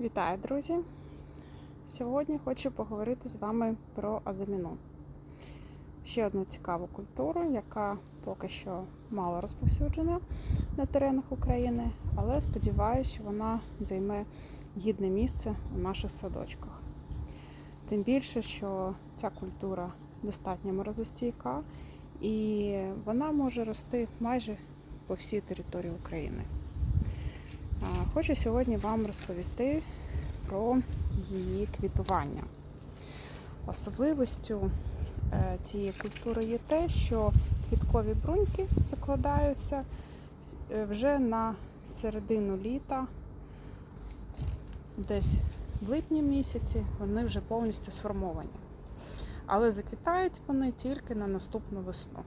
Вітаю, друзі! Сьогодні хочу поговорити з вами про азаміну. Ще одну цікаву культуру, яка поки що мало розповсюджена на теренах України, але сподіваюся, що вона займе гідне місце у наших садочках. Тим більше, що ця культура достатньо морозостійка і вона може рости майже по всій території України. Хочу сьогодні вам розповісти про її квітування. Особливостю е, цієї культури є те, що квіткові бруньки закладаються е, вже на середину літа, десь в липні місяці вони вже повністю сформовані. Але заквітають вони тільки на наступну весну.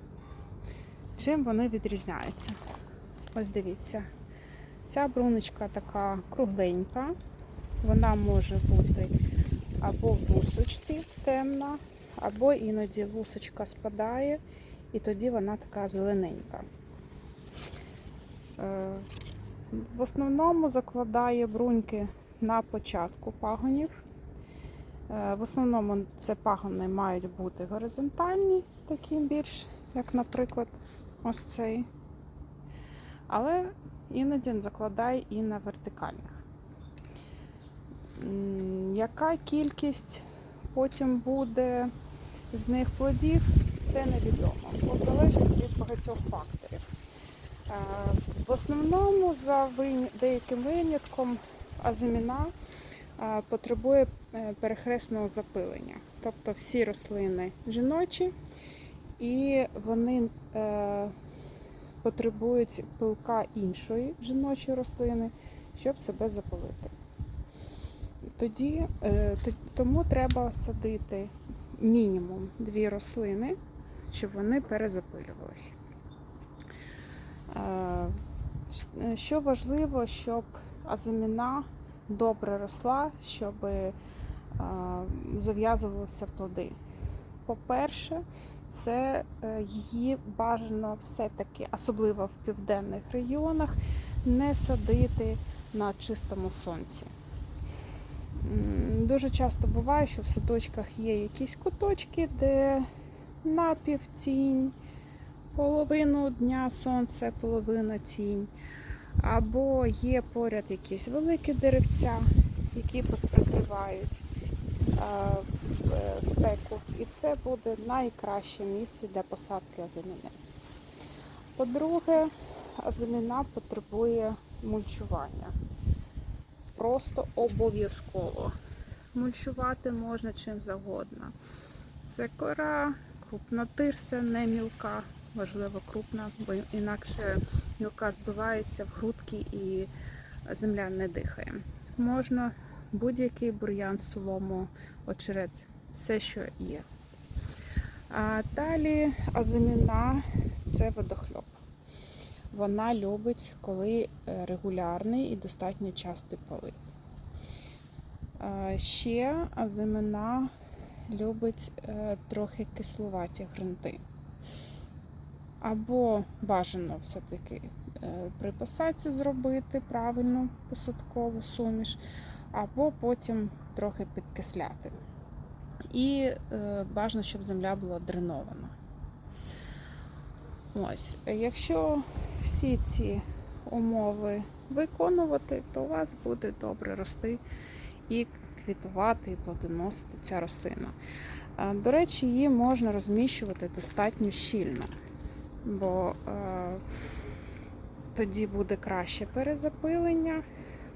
Чим вони відрізняються? Ось дивіться. Ця бруночка така кругленька, вона може бути або в лусочці темна, або іноді лусочка спадає, і тоді вона така зелененька. Е, В основному закладає бруньки на початку пагонів. Е, В основному це пагони мають бути горизонтальні, такі більш, як, наприклад, ось цей. Але іноді закладає і на вертикальних. Яка кількість потім буде з них плодів, це невідомо, залежить від багатьох факторів. Е, В основному, за деяким винятком, азиміна е, потребує е, перехресного запилення. Тобто всі рослини жіночі, і вони потребують пилка іншої жіночої рослини, щоб себе запалити. Тоді, е, тому треба садити мінімум дві рослини, щоб вони перезапилювалися. Е, Що важливо, щоб азаміна добре росла, щоб е, зав'язувалися плоди. По-перше, це е, її бажано все-таки, особливо в південних регіонах, не садити на чистому сонці. Дуже часто буває, що в садочках є якісь куточки, де напівтінь, половину дня сонце, половина тінь. Або є поряд якісь великі деревця, які прикривають спеку. І це буде найкраще місце для посадки азаміни. По-друге, азаміна потребує мульчування. Просто обов'язково. Мульчувати можна чим завгодно. Це кора, крупна тирса, не мілка, важливо крупна, бо інакше мілка збивається в грудки і земля не дихає. Можна будь-який бур'ян, солому, очерет, все, що є. А далі азаміна це водохльоп. Вона любить, коли е, регулярний і достатньо частий полив. Ще азаміна любить е, трохи кислуваті ґрунти. Або бажано все-таки е, при посадці зробити правильну посадкову суміш, або потім трохи підкисляти. І е, бажано, щоб земля була дренована. Ось, якщо всі ці умови виконувати, то у вас буде добре рости і квітувати, і плодоносити ця рослина. До речі, її можна розміщувати достатньо щільно, бо е, тоді буде краще перезапилення,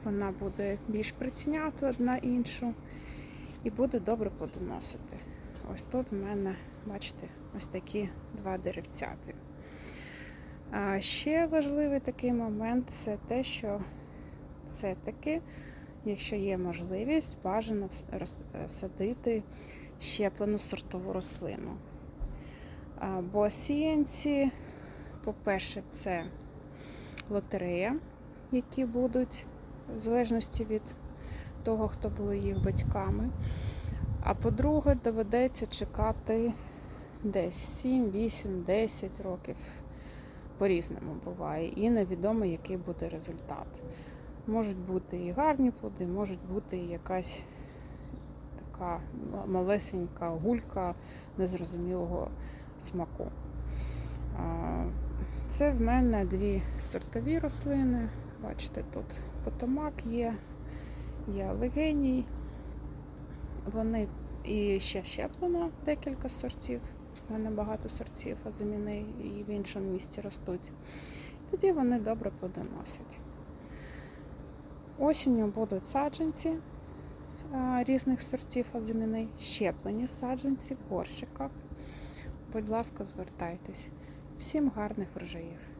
вона буде більш притіняти одна іншу і буде добре плодоносити. Ось тут в мене, бачите, ось такі два деревцяти. А ще важливий такий момент це те, що все-таки, якщо є можливість, бажано садити щеплену сортову рослину. Бо сіянці, по-перше, це лотерея, які будуть в залежності від того, хто були їх батьками. А по-друге, доведеться чекати десь 7, 8, 10 років. По-різному буває, і невідомо, який буде результат. Можуть бути і гарні плоди, можуть бути і якась така малесенька гулька незрозумілого смаку. Це в мене дві сортові рослини. Бачите, тут потомак є, є легеній. Вони і ще щеплено декілька сортів. У мене багато сортів азиміни і в іншому місці ростуть. Тоді вони добре плодоносять. Осінню будуть саджанці а, різних сортів азиміни, щеплені саджанці в горщиках. Будь ласка, звертайтесь. Всім гарних врожаїв!